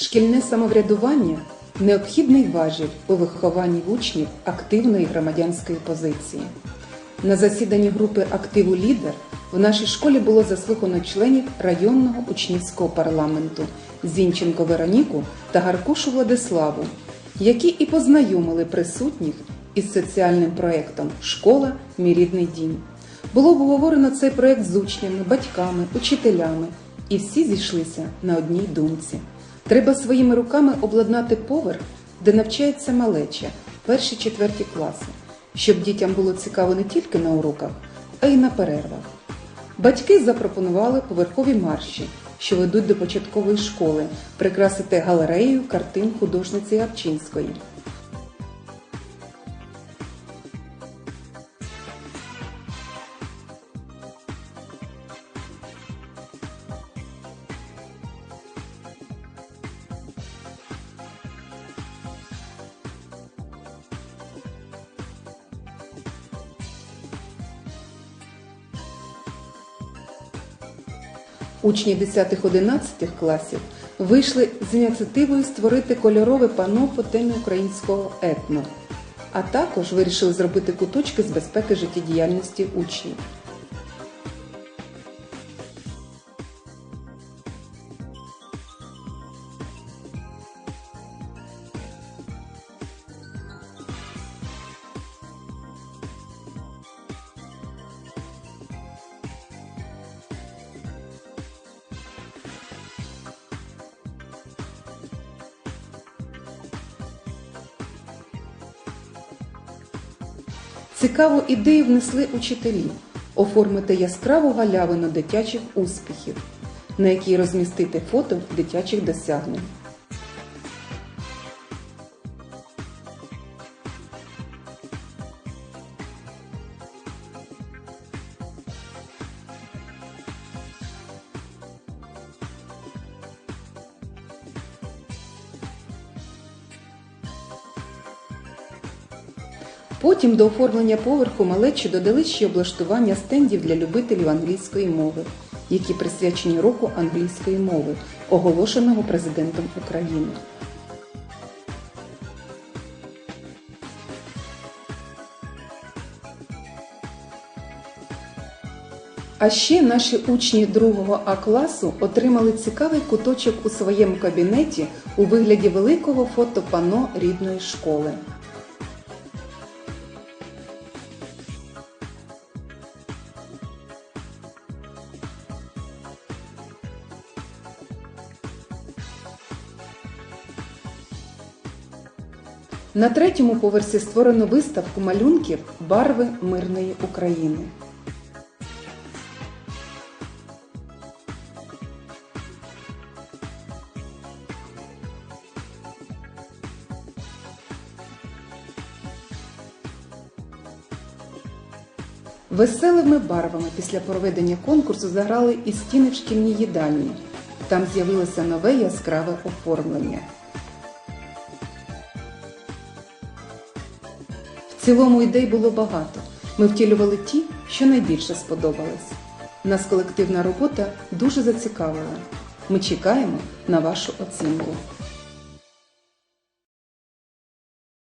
Шкільне самоврядування необхідний важіль у вихованні учнів активної громадянської позиції. На засіданні групи активу Лідер в нашій школі було заслухано членів районного учнівського парламенту Зінченко Вероніку та Гаркушу Владиславу, які і познайомили присутніх із соціальним проєктом Школа Мій рідний дім. Було обговорено цей проєкт з учнями, батьками, учителями, і всі зійшлися на одній думці. Треба своїми руками обладнати поверх, де навчається малеча, перші четверті класи, щоб дітям було цікаво не тільки на уроках, а й на перервах. Батьки запропонували поверхові марші, що ведуть до початкової школи, прикрасити галерею картин художниці Гапчинської. Учні 10-11 класів вийшли з ініціативою створити кольорове пано по темі українського етно, а також вирішили зробити куточки з безпеки життєдіяльності учнів. Цікаву ідею внесли учителі оформити яскраву галявину дитячих успіхів, на якій розмістити фото дитячих досягнень. Потім до оформлення поверху малечі додали ще облаштування стендів для любителів англійської мови, які присвячені року англійської мови, оголошеного президентом України. А ще наші учні 2 А класу отримали цікавий куточок у своєму кабінеті у вигляді великого фотопано рідної школи. На третьому поверсі створено виставку малюнків Барви мирної України. Веселими барвами після проведення конкурсу заграли і стіни в шкільній їдальні. Там з'явилося нове яскраве оформлення. Цілому ідей було багато. Ми втілювали ті, що найбільше сподобались. Нас колективна робота дуже зацікавила. Ми чекаємо на вашу оцінку.